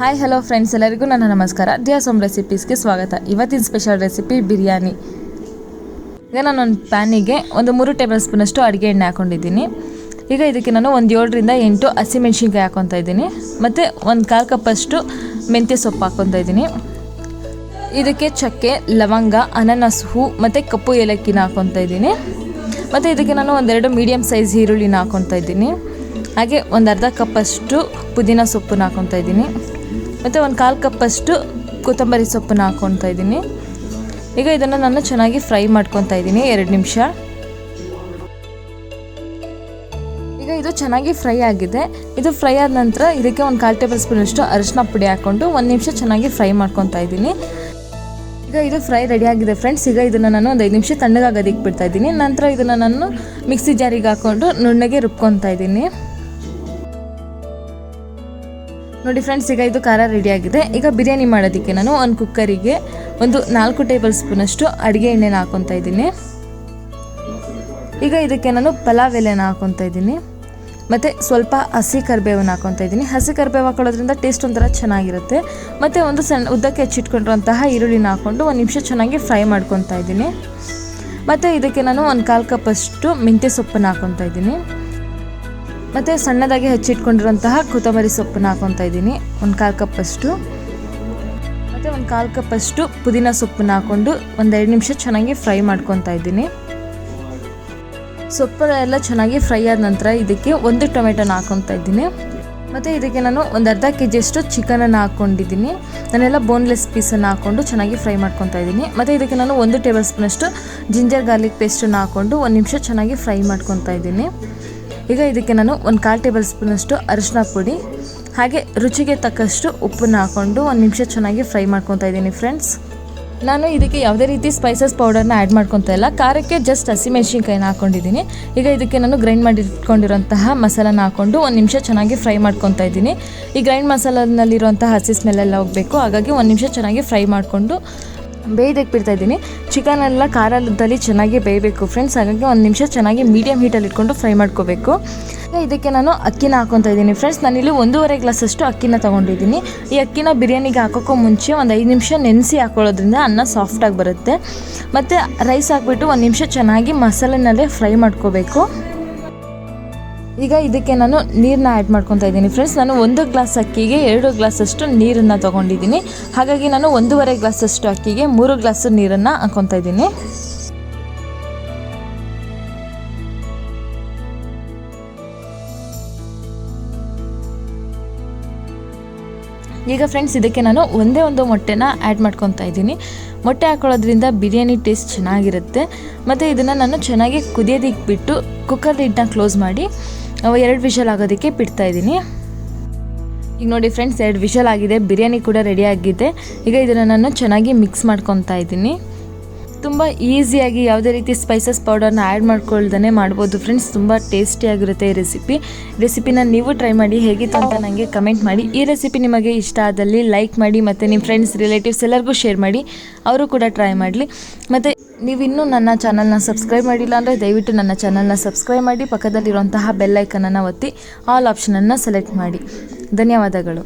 Hi hello friends ಎಲ್ಲರಿಗೂ ನನ್ನ ನಮಸ್ಕಾರ. ದಿಯಾಸೋಮ್ ರೆಸಿಪೀಸ್ಗೆ ಸ್ವಾಗತ. ಇವತ್ತಿನ ಸ್ಪೆಷಲ್ ರೆಸಿಪಿ ಬಿರಿಯಾನಿ. ಈಗ ನಾನು ಒಂದು ಪ್ಯಾನಿಗೆ ಒಂದು ಮೂರು ಟೇಬಲ್ ಸ್ಪೂನಷ್ಟು ಅಡುಗೆ ಎಣ್ಣೆ ಹಾಕೊಂಡಿದ್ದೀನಿ. ಈಗ ಇದಕ್ಕೆ ನಾನು ಒಂದು ಏಳರಿಂದ ಎಂಟು ಹಸಿಮೆಣ್ಸಿನ್ಕಾಯಿ ಹಾಕೊತಾ ಇದ್ದೀನಿ. ಮತ್ತು ಒಂದು ಕಾಲು ಕಪ್ಪಷ್ಟು ಮೆಂತ್ಯ ಸೊಪ್ಪು ಹಾಕೊತಾ ಇದ್ದೀನಿ. ಇದಕ್ಕೆ ಚಕ್ಕೆ, ಲವಂಗ, ಅನಾನಸ್, ಹೂ, ಮತ್ತು ಕಪ್ಪು ಏಲಕ್ಕಿನ ಹಾಕೊತಾ ಇದ್ದೀನಿ. ಮತ್ತು ಇದಕ್ಕೆ ನಾನು ಒಂದೆರಡು ಮೀಡಿಯಮ್ ಸೈಜ್ ಈರುಳ್ಳಿನ ಹಾಕೊತಾ ಇದ್ದೀನಿ. ಹಾಗೆ ಒಂದು ಅರ್ಧ ಕಪ್ಪಷ್ಟು ಪುದೀನ ಸೊಪ್ಪನ್ನ ಹಾಕೊತಾ ಇದ್ದೀನಿ. ಮತ್ತು ಒಂದು ಕಾಲು ಕಪ್ಪಷ್ಟು ಕೊತ್ತಂಬರಿ ಸೊಪ್ಪನ್ನ ಹಾಕ್ಕೊತಾ ಇದ್ದೀನಿ. ಈಗ ಇದನ್ನು ನಾನು ಚೆನ್ನಾಗಿ ಫ್ರೈ ಮಾಡ್ಕೊತಾ ಇದ್ದೀನಿ, ಎರಡು ನಿಮಿಷ. ಈಗ ಇದು ಚೆನ್ನಾಗಿ ಫ್ರೈ ಆಗಿದೆ. ಇದು ಫ್ರೈ ಆದ ನಂತರ ಇದಕ್ಕೆ ಒಂದು ಕಾಲು ಟೇಬಲ್ ಸ್ಪೂನಷ್ಟು ಅರಿಶಿನ ಪುಡಿ ಹಾಕ್ಕೊಂಡು ಒಂದು ನಿಮಿಷ ಚೆನ್ನಾಗಿ ಫ್ರೈ ಮಾಡ್ಕೊತಾ ಇದ್ದೀನಿ. ಈಗ ಇದು ಫ್ರೈ ರೆಡಿ ಆಗಿದೆ ಫ್ರೆಂಡ್ಸ್. ಈಗ ಇದನ್ನು ನಾನು ಒಂದು ಐದು ನಿಮಿಷ ತಣ್ಣಗಾಗೋದಕ್ಕೆ ಬಿಡ್ತಾ ಇದ್ದೀನಿ. ನಂತರ ಇದನ್ನು ನಾನು ಮಿಕ್ಸಿ ಜಾರಿಗೆ ಹಾಕ್ಕೊಂಡು ನುಣ್ಣಗೆ ರುಬ್ಕೊತಾ ಇದ್ದೀನಿ. ನೋಡಿ ಫ್ರೆಂಡ್ಸ್ ಈಗ ಇದು ಖಾರ ಆಗಿದೆ. ಈಗ ಬಿರಿಯಾನಿ ಮಾಡೋದಕ್ಕೆ ನಾನು ಒಂದು ಕುಕ್ಕರಿಗೆ ಒಂದು ನಾಲ್ಕು ಟೇಬಲ್ ಸ್ಪೂನಷ್ಟು ಅಡುಗೆ ಎಣ್ಣೆನ ಹಾಕೊತಾ ಇದ್ದೀನಿ. ಈಗ ಇದಕ್ಕೆ ನಾನು ಪಲಾವ್ ಎಲೆನ ಹಾಕೊತಾ ಇದ್ದೀನಿ. ಮತ್ತು ಸ್ವಲ್ಪ ಹಸಿ ಕರಿಬೇವನ್ನ ಹಾಕೊತಾ ಇದ್ದೀನಿ. ಹಸಿ ಕರಿಬೇವು ಹಾಕೊಳ್ಳೋದ್ರಿಂದ ಟೇಸ್ಟ್ ಒಂಥರ ಚೆನ್ನಾಗಿರುತ್ತೆ. ಮತ್ತು ಒಂದು ಸಣ್ಣ ಉದ್ದಕ್ಕೆ ಹೆಚ್ಚಿಟ್ಕೊಂಡಿರುವಂತಹ ಈರುಳ್ಳಿನ ಹಾಕ್ಕೊಂಡು ಒಂದು ನಿಮಿಷ ಚೆನ್ನಾಗಿ ಫ್ರೈ ಮಾಡ್ಕೊತಾ ಇದ್ದೀನಿ. ಮತ್ತು ಇದಕ್ಕೆ ನಾನು ಒಂದು ಕಾಲು ಕಪ್ಪಷ್ಟು ಮೆಂತ್ಯ ಸೊಪ್ಪನ್ನು ಹಾಕೊತಾ ಇದ್ದೀನಿ. ಮತ್ತು ಸಣ್ಣದಾಗಿ ಹೆಚ್ಚಿಟ್ಕೊಂಡಿರುವಂತಹ ಕೊತ್ತಂಬರಿ ಸೊಪ್ಪನ್ನ ಹಾಕೊತಾ ಇದ್ದೀನಿ. ಒಂದು ಕಾಲು ಕಪ್ಪಷ್ಟು ಮತ್ತು ಒಂದು ಕಾಲು ಕಪ್ಪಷ್ಟು ಪುದೀನ ಸೊಪ್ಪನ್ನ ಹಾಕ್ಕೊಂಡು ಒಂದೆರಡು ನಿಮಿಷ ಚೆನ್ನಾಗಿ ಫ್ರೈ ಮಾಡ್ಕೊತಾ ಇದ್ದೀನಿ. ಸೊಪ್ಪು ಎಲ್ಲ ಚೆನ್ನಾಗಿ ಫ್ರೈ ಆದ ನಂತರ ಇದಕ್ಕೆ ಒಂದು ಟೊಮೆಟೊನ ಹಾಕೊತಾ ಇದ್ದೀನಿ. ಮತ್ತು ಇದಕ್ಕೆ ನಾನು ಒಂದು ಅರ್ಧ ಕೆ ಜಿಯಷ್ಟು ಚಿಕನನ್ನು ಹಾಕ್ಕೊಂಡಿದ್ದೀನಿ ನಾನೆಲ್ಲ ಬೋನ್ಲೆಸ್ ಪೀಸನ್ನು ಹಾಕ್ಕೊಂಡು ಚೆನ್ನಾಗಿ ಫ್ರೈ ಮಾಡ್ಕೊತಾ ಇದ್ದೀನಿ. ಮತ್ತು ಇದಕ್ಕೆ ನಾನು ಒಂದು ಟೇಬಲ್ ಸ್ಪೂನಷ್ಟು ಜಿಂಜರ್ ಗಾರ್ಲಿಕ್ ಪೇಸ್ಟನ್ನು ಹಾಕ್ಕೊಂಡು ಒಂದು ನಿಮಿಷ ಚೆನ್ನಾಗಿ ಫ್ರೈ ಮಾಡ್ಕೊತಾ ಇದ್ದೀನಿ. ಈಗ ಇದಕ್ಕೆ ನಾನು ಒಂದು ಕಾಲು ಟೇಬಲ್ ಸ್ಪೂನಷ್ಟು ಅರಿಶಿನ ಪುಡಿ, ಹಾಗೆ ರುಚಿಗೆ ತಕ್ಕಷ್ಟು ಉಪ್ಪನ್ನು ಹಾಕ್ಕೊಂಡು ಒಂದು ನಿಮಿಷ ಚೆನ್ನಾಗಿ ಫ್ರೈ ಮಾಡ್ಕೊತಾ ಇದ್ದೀನಿ ಫ್ರೆಂಡ್ಸ್. ನಾನು ಇದಕ್ಕೆ ಯಾವುದೇ ರೀತಿ ಸ್ಪೈಸಸ್ ಪೌಡರ್ನ ಆ್ಯಡ್ ಮಾಡ್ಕೊತಾ ಇಲ್ಲ. ಖಾರಕ್ಕೆ ಜಸ್ಟ್ ಹಸಿಮೆಣ್ಸಿನ್ಕಾಯಿನ ಹಾಕ್ಕೊಂಡಿದ್ದೀನಿ ಈಗ ಇದಕ್ಕೆ ನಾನು ಗ್ರೈಂಡ್ ಮಾಡಿ ಮಸಾಲಾನ ಹಾಕ್ಕೊಂಡು ಒಂದು ನಿಮಿಷ ಚೆನ್ನಾಗಿ ಫ್ರೈ ಮಾಡ್ಕೊತಾ ಇದ್ದೀನಿ. ಈ ಗ್ರೈಂಡ್ ಮಸಾಲನಲ್ಲಿರುವಂತಹ ಹಸಿ ಸ್ಮೆಲ್ಲೆಲ್ಲ ಹೋಗಬೇಕು. ಹಾಗಾಗಿ ಒಂದು ನಿಮಿಷ ಚೆನ್ನಾಗಿ ಫ್ರೈ ಮಾಡಿಕೊಂಡು ಬೇಯ್ದಕ್ಕೆ ಬಿಡ್ತಾ ಇದ್ದೀನಿ. ಚಿಕನ್ ಎಲ್ಲ ಖಾರದಲ್ಲಿ ಚೆನ್ನಾಗಿ ಬೇಯಬೇಕು ಫ್ರೆಂಡ್ಸ್ ಹಾಗಾಗಿ ಒಂದು ನಿಮಿಷ ಚೆನ್ನಾಗಿ ಮೀಡಿಯಮ್ ಹೀಟಲ್ಲಿ ಇಟ್ಕೊಂಡು ಫ್ರೈ ಮಾಡ್ಕೋಬೇಕು. ಇದಕ್ಕೆ ನಾನು ಅಕ್ಕಿನ ಹಾಕೊತಾ ಇದ್ದೀನಿ ಫ್ರೆಂಡ್ಸ್ ನಾನಿಲ್ಲಿ ಒಂದೂವರೆ ಗ್ಲಾಸಷ್ಟು ಅಕ್ಕಿನ ತೊಗೊಂಡಿದ್ದೀನಿ. ಈ ಅಕ್ಕಿನ ಬಿರಿಯಾನಿಗೆ ಹಾಕೋಕ್ಕೂ ಮುಂಚೆ ಒಂದು ಐದು ನಿಮಿಷ ನೆನೆಸಿ ಹಾಕೊಳ್ಳೋದ್ರಿಂದ ಅನ್ನ ಸಾಫ್ಟಾಗಿ ಬರುತ್ತೆ. ಮತ್ತು ರೈಸ್ ಹಾಕ್ಬಿಟ್ಟು ಒಂದು ನಿಮಿಷ ಚೆನ್ನಾಗಿ ಮಸಾಲೆನಲ್ಲೇ ಫ್ರೈ ಮಾಡ್ಕೋಬೇಕು. ಈಗ ಇದಕ್ಕೆ ನಾನು ನೀರನ್ನ ಆ್ಯಡ್ ಮಾಡ್ಕೊತಾ ಇದ್ದೀನಿ. ಫ್ರೆಂಡ್ಸ್ ನಾನು ಒಂದು ಗ್ಲಾಸ್ ಅಕ್ಕಿಗೆ ಎರಡು ಗ್ಲಾಸಷ್ಟು ನೀರನ್ನು ತೊಗೊಂಡಿದ್ದೀನಿ. ಹಾಗಾಗಿ ನಾನು ಒಂದೂವರೆ ಗ್ಲಾಸಷ್ಟು ಅಕ್ಕಿಗೆ ಮೂರು ಗ್ಲಾಸು ನೀರನ್ನು ಹಾಕ್ಕೊತಾ ಇದ್ದೀನಿ. ಈಗ ಫ್ರೆಂಡ್ಸ್ ಇದಕ್ಕೆ ನಾನು ಒಂದೇ ಒಂದು ಮೊಟ್ಟೆನ ಆ್ಯಡ್ ಮಾಡ್ಕೊತಾ ಇದ್ದೀನಿ. ಮೊಟ್ಟೆ ಹಾಕೊಳ್ಳೋದ್ರಿಂದ ಬಿರಿಯಾನಿ ಟೇಸ್ಟ್ ಚೆನ್ನಾಗಿರುತ್ತೆ. ಮತ್ತು ಇದನ್ನು ನಾನು ಚೆನ್ನಾಗಿ ಕುದಿಯೋದಿಕ್ಬಿಟ್ಟು ಕುಕ್ಕರ್ ಲಿಡ್ನ ಕ್ಲೋಸ್ ಮಾಡಿ ಎರಡು ವಿಷಲ್ ಆಗೋದಕ್ಕೆ ಬಿಡ್ತಾ ಇದ್ದೀನಿ. ಈಗ ನೋಡಿ ಫ್ರೆಂಡ್ಸ್ ಎರಡು ವಿಷಲ್ ಆಗಿದೆ. ಬಿರಿಯಾನಿ ಕೂಡ ರೆಡಿ ಆಗಿದೆ. ಈಗ ಇದನ್ನು ನಾನು ಚೆನ್ನಾಗಿ ಮಿಕ್ಸ್ ಮಾಡ್ಕೊತಾ ಇದ್ದೀನಿ. ತುಂಬ ಈಸಿಯಾಗಿ ಯಾವುದೇ ರೀತಿ ಸ್ಪೈಸಸ್ ಪೌಡರ್ನ ಆ್ಯಡ್ ಮಾಡ್ಕೊಳ್ದೇ ಮಾಡ್ಬೋದು ಫ್ರೆಂಡ್ಸ್ ತುಂಬ ಟೇಸ್ಟಿಯಾಗಿರುತ್ತೆ ಈ ರೆಸಿಪಿ ರೆಸಿಪಿನ ನೀವು ಟ್ರೈ ಮಾಡಿ, ಹೇಗಿತ್ತು ಅಂತ ನನಗೆ ಕಮೆಂಟ್ ಮಾಡಿ. ಈ ರೆಸಿಪಿ ನಿಮಗೆ ಇಷ್ಟ ಆದಲ್ಲಿ ಲೈಕ್ ಮಾಡಿ, ಮತ್ತು ನಿಮ್ಮ ಫ್ರೆಂಡ್ಸ್ ರಿಲೇಟಿವ್ಸ್ ಎಲ್ಲರಿಗೂ ಶೇರ್ ಮಾಡಿ. ಅವರು ಕೂಡ ಟ್ರೈ ಮಾಡಲಿ. ಮತ್ತು ನೀವಿನ್ನೂ ನನ್ನ ಚಾನಲ್ನ ಸಬ್ಸ್ಕ್ರೈಬ್ ಮಾಡಿಲ್ಲ ಅಂದರೆ ದಯವಿಟ್ಟು ನನ್ನ ಚಾನಲ್ನ ಸಬ್ಸ್ಕ್ರೈಬ್ ಮಾಡಿ, ಪಕ್ಕದಲ್ಲಿರುವಂತಹ ಬೆಲ್ಲೈಕನನ್ನು ಒತ್ತಿ, ಆಲ್ ಆಪ್ಷನನ್ನು ಸೆಲೆಕ್ಟ್ ಮಾಡಿ. ಧನ್ಯವಾದಗಳು.